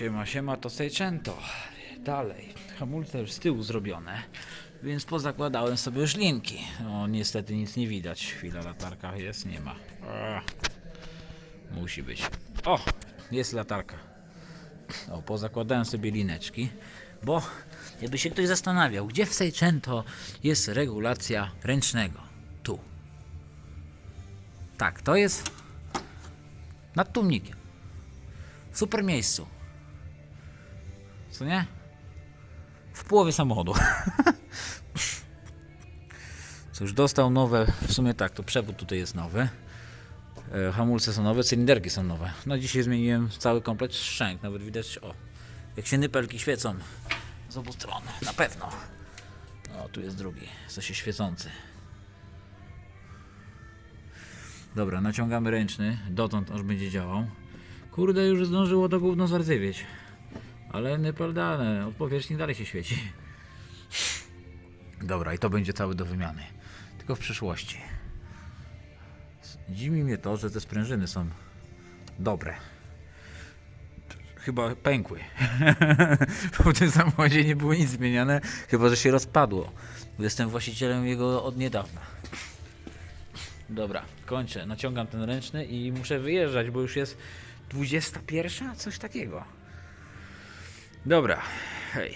Siema, siema, to Seicento. Dalej, hamulce już z tyłu zrobione, więc pozakładałem sobie już linki. No niestety nic nie widać. Chwila, latarka jest, nie ma. Musi być. O, jest latarka. O, pozakładałem sobie lineczki, bo jakby się ktoś zastanawiał, gdzie w Seicento jest regulacja ręcznego. Tu. Tak, to jest nad tłumnikiem. W super miejscu. Co nie? W połowie samochodu. Cóż, dostał nowe, w sumie tak, to przewód tutaj jest nowy. E, hamulce są nowe, cylinderki są nowe. No dzisiaj zmieniłem cały komplet szczęk, nawet widać, o, jak się nypelki świecą z obu stron, na pewno. O, tu jest drugi, co się świecący. Dobra, naciągamy ręczny, dotąd aż będzie działał. Kurde, już zdążyło to gówno zardzewieć. Ale nypel dane, od powierzchni dalej się świeci. Dobra, i to będzie cały do wymiany. Tylko w przyszłości. Dziwi mnie to, że te sprężyny są dobre. Chyba pękły. Bo w tym samochodzie nie było nic zmieniane, chyba że się rozpadło. Bo Jestem właścicielem jego od niedawna. Dobra, kończę. Naciągam ten ręczny i muszę wyjeżdżać, bo już jest 21, coś takiego. Dobra, hej.